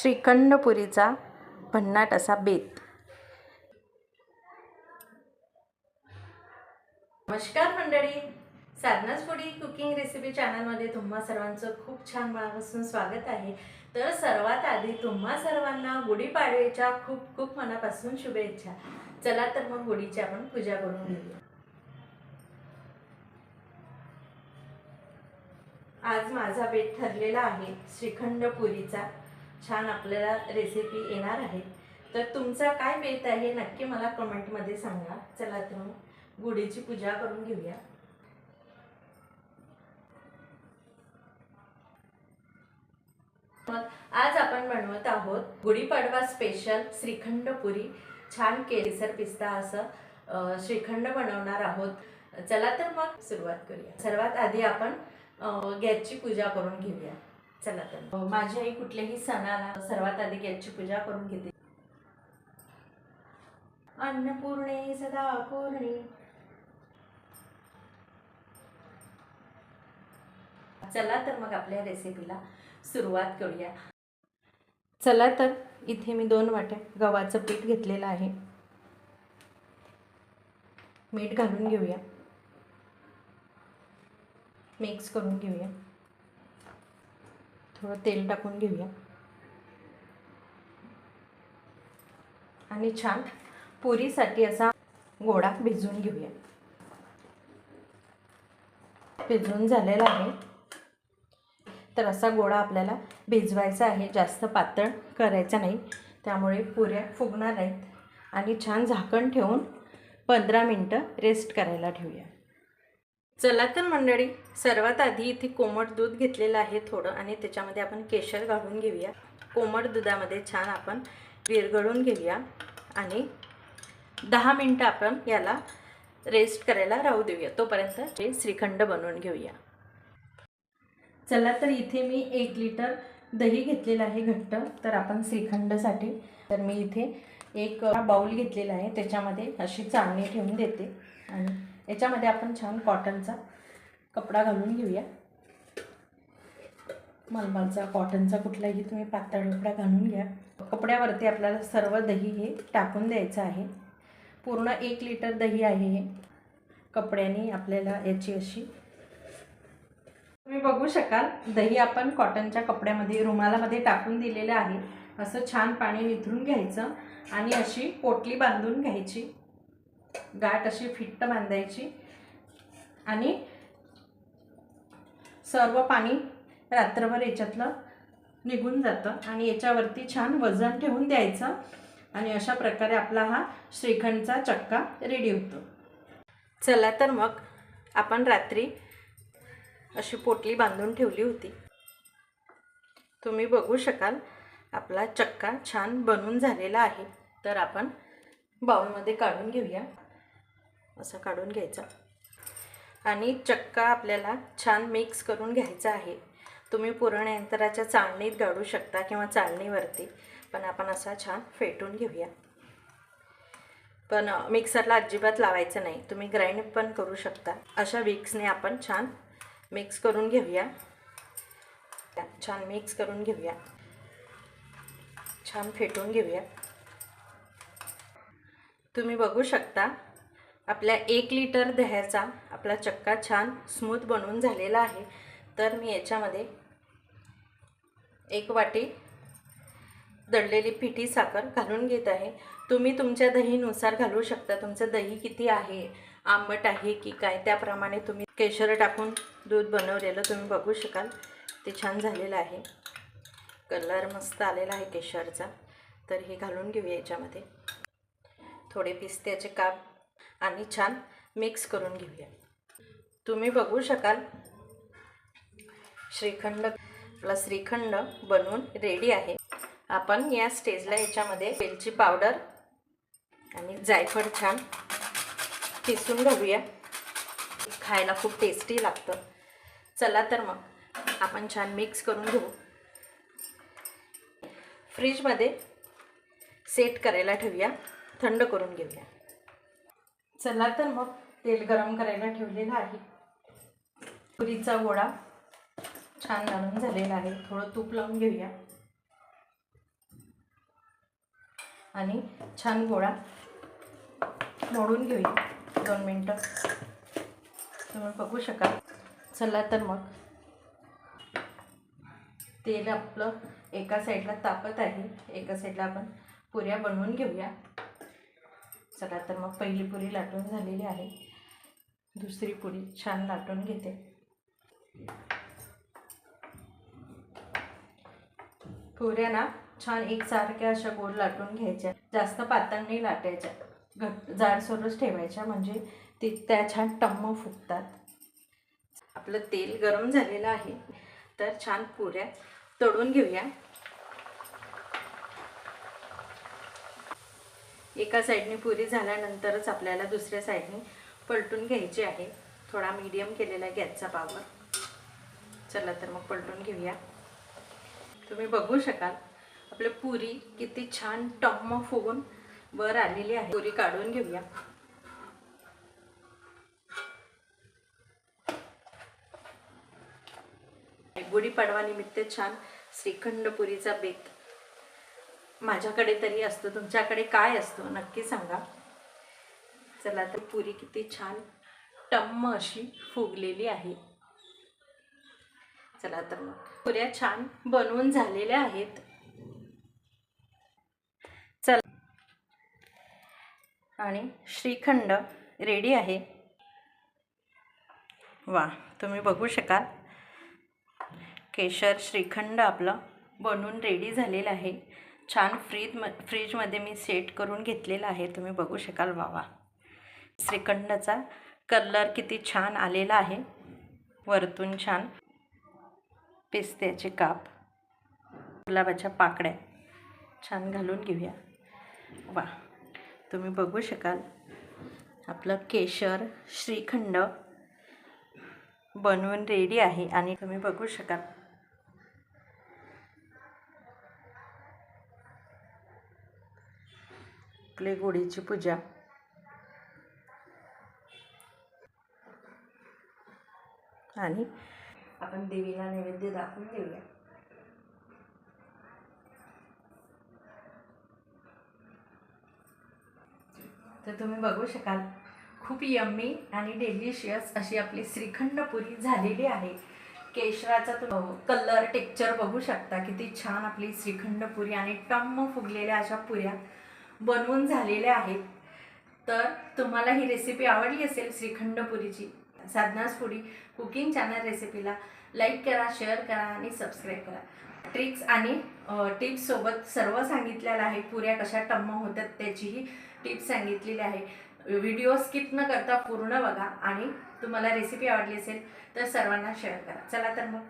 श्रीखंडपुरीचा भन्नाट असा बेत. नमस्कार मंडळी. साधनाच फुडी कुकिंग रेसिपी चॅनलमध्ये तुम्हा सर्वांचं खूप छान मनापासून स्वागत आहे. तर सर्वात आधी तुम्हा सर्वांना गुढीपाडव्याच्या खूप खूप मनापासून शुभेच्छा. चला तर मग गुढीची आपण पूजा करून घेऊया. आज माझा बेत ठरलेला आहे श्रीखंड पुरीचा छान आपल्याला रेसिपी येणार आहे तर तुमचा काय बेत आहे नक्की मला कमेंटमध्ये सांगा. चला तर मग गुढीची पूजा करून घेऊया. मग आज आपण बनवत आहोत गुढीपाडवा स्पेशल श्रीखंड पुरी छान केसर पिस्ता असं श्रीखंड बनवणार आहोत. चला तर मग सुरुवात करूया. सर्वात आधी आपण गॅसची पूजा करून घेऊया. चला तर. माझी आई कुठल्याही सणाला सर्वात आधी गॅसची पूजा करून घेते. अन्नपूर्णे सदा पूर्णे. चला तर मग आपल्या रेसिपीला सुरुवात करूया. चला तर इथे मी दोन वाट्या गव्हाचं पीठ घेतलेलं आहे. मीठ घालून घेऊया. मिक्स करून घेऊया. थोडं तेल टाकून घेऊया. आणि छान पुरीसाठी असा गोडा भिजवून घेऊया. भिजवून झालेला आहे. तर असा गोळा आपल्याला भिजवायचा आहे. जास्त पातळ करायचा नाही. त्यामुळे पुऱ्या फुगणार नाहीत आणि छान झाकण ठेवून पंधरा मिनटं रेस्ट करायला ठेवूया. चला तर मंडळी सर्वात आधी इथे कोमट दूध घेतलेलं आहे थोडं आणि त्याच्यामध्ये आपण केशर घालून घेऊया. कोमट दुधामध्ये छान आपण विरघळून घेऊया आणि दहा मिनटं आपण याला रेस्ट करायला राहू देऊया. तोपर्यंत ते श्रीखंड बनवून घेऊया. चला तर इथे मी एक लिटर दही घेतलेलं आहे घट्ट. तर आपण श्रीखंडसाठी तर मी इथे एक बाऊल घेतलेला आहे. त्याच्यामध्ये अशी चाळणी ठेवून देते आणि याच्यामध्ये आपण छान कॉटनचा कपडा घालून घेऊया. मलमलचा कॉटनचा कुठलाही तुम्ही पातळ कपडा घालून घ्या. कपड्यावरती आपल्याला सर्व दही हे टाकून द्यायचं आहे. पूर्ण एक लिटर दही आहे हे. कपड्याने आपल्याला याची अशी तुम्ही बघू शकाल दही आपण कॉटनच्या कपड्यामध्ये रुमालामध्ये टाकून दिलेलं आहे. असं छान पाणी निथरून घ्यायचं आणि अशी पोटली बांधून घ्यायची. गाठ अशी फिट्ट बांधायची. आणि सर्व पाणी रात्रभर याच्यातलं निघून जातं. आणि याच्यावरती छान वजन ठेवून द्यायचं. आणि अशा प्रकारे आपला हा श्रीखंडचा चक्का रेडी होतो. चला तर मग आपण रात्री अशी पोटली बांधून ठेवली होती. तुम्ही बघू शकाल आपला चक्का छान बनून झालेला आहे. तर आपण बाउलमध्ये काढून घेऊया. असं काढून घ्यायचा. आणि चक्का आपल्याला छान मिक्स करून घ्यायचा आहे. तुम्ही पुरण यंत्राच्या चाळणीत गाडू शकता किंवा चाळणीवरती पण आपण असा छान फेटून घेऊया. पण मिक्सरला अजिबात लावायचं नाही. तुम्ही ग्राइंड पण करू शकता. अशा विक्सने आपण छान मिक्स करून घेऊया. छान मिक्स करून घेऊया. छान फेटून घेऊया. तुम्ही बघू शकता आपल्या एक लिटर दह्याचा आपला चक्का छान स्मूथ बनवून झालेला आहे. तर मी याच्यामध्ये एक वाटी दळलेली पिठी साखर घालून घेत आहे. तुम्ही तुमच्या दहीनुसार घालू शकता. तुमचं दही किती आहे आंबट आहे की काय त्याप्रमाणे तुम्ही केशर टाकून दूध बनवलेलं तुम्ही बघू शकाल. ते छान झालेलं आहे. कलर मस्त आलेला आहे केशरचा. तर हे घालून घेऊया याच्यामध्ये. थोडे पिस्त्याचे काप आणि छान मिक्स करून घेऊया. तुम्ही बघू शकाल श्रीखंड आपला श्रीखंड बनवून रेडी आहे. आपण या स्टेजला याच्यामध्ये वेलची पावडर आणि जायफळ छान किसून घालूया. खायला खूप टेस्टी लागतं. चला तर मग आपण छान मिक्स करून घेऊ. फ्रीजमध्ये सेट करायला ठेवूया. थंड करून घेऊया. चला तर मग तेल गरम करायला ठेवलेलं आहे. पुरीचा गोळा छान घालून झालेला आहे. थोडं तूप लावून घेऊया. आणि छान गोळा मोडून घेऊया. दोन मिनटं. तुम्ही बघू शकाल. चला तर मग. तेल आपलं एका साईडला तापत आहे. एका साईडला आपण पुऱ्या बनवून घेऊया. चला तर मग पहिली पुरी लाटून झालेली आहे. दुसरी पुरी छान लाटून घेते. पुऱ्या ना छान एकसारख्या अशा गोल लाटून घ्यायच्या. जास्त पातळ नाही लाटायच्या. घट जाडसरच ठेवायच्या म्हणजे ते त्या छान टम्म फुगतात. आपलं तेल गरम झालेलं आहे. तर छान पुऱ्या तळून घेऊया. एका साईडने पुरी झाल्यानंतरच आपल्याला दुसऱ्या साईडने पलटून घ्यायची आहे. थोडा मीडियम केलेला आहे गॅसचा पावर चला तर मग पलटून घेऊया. तुम्ही बघू शकाल आपलं पुरी किती छान टम्म फुगून वर आलेली आहे. पुरी काढून घेऊया. गुढीपाडवानिमित्त छान श्रीखंड पुरीचा बेत. माझ्याकडे तरी असतो तुमच्याकडे काय असतो नक्की सांगा. चला तर पुरी किती छान टम्म अशी फुगलेली आहे. चला तर मग पुऱ्या छान बनवून झालेल्या आहेत. चला. आणि श्रीखंड रेडी आहे. वा तुम्ही बघू शकाल. केशर श्रीखंड आपलं बनवून रेडी झालेलं आहे. छान फ्रीज म फ्रीजमध्ये मी सेट करून घेतलेला आहे. तुम्ही बघू शकाल वावा. श्रीखंडचा कलर किती छान आलेला आहे. वरतून छान पिस्त्याचे काप. गुलाबाच्या पाकड्या छान घालून घेऊया. वा. तुम्ही बघू शकाल. आपलं केशर श्रीखंड बनवून रेडी आहे. आणि तुम्ही बघू शकाल. आपली गुढीची पूजा. आणि आपण देवीला नैवेद्य दाखवून देऊया. तर तुम्ही बघू शकाल खूप यम्मी आणि डेलिशियस अशी आपली श्रीखंड पुरी झालेली आहे. केशराचा तो कलर टेक्चर बघू शकता किती छान आपली श्रीखंड पुरी आणि टम्म फुगलेल्या अशा पुऱ्या. बनवून झालेल्या आहेत. तर तुम्हाला ही रेसिपी आवडली असेल श्रीखंडपुरीची साधनास पुरी कुकिंग चॅनल रेसिपीला लाईक करा शेअर करा आणि सबस्क्राईब करा. ट्रिक्स आणि टिप्ससोबत सर्व सांगितलेलं आहे. पुऱ्या कशा टम्म होतात त्याचीही टिप्स सांगितलेली आहे. व्हिडिओ स्किप न करता पूर्ण बघा आणि तुम्हाला रेसिपी आवडली असेल तर सर्वांना शेअर करा. चला तर मग.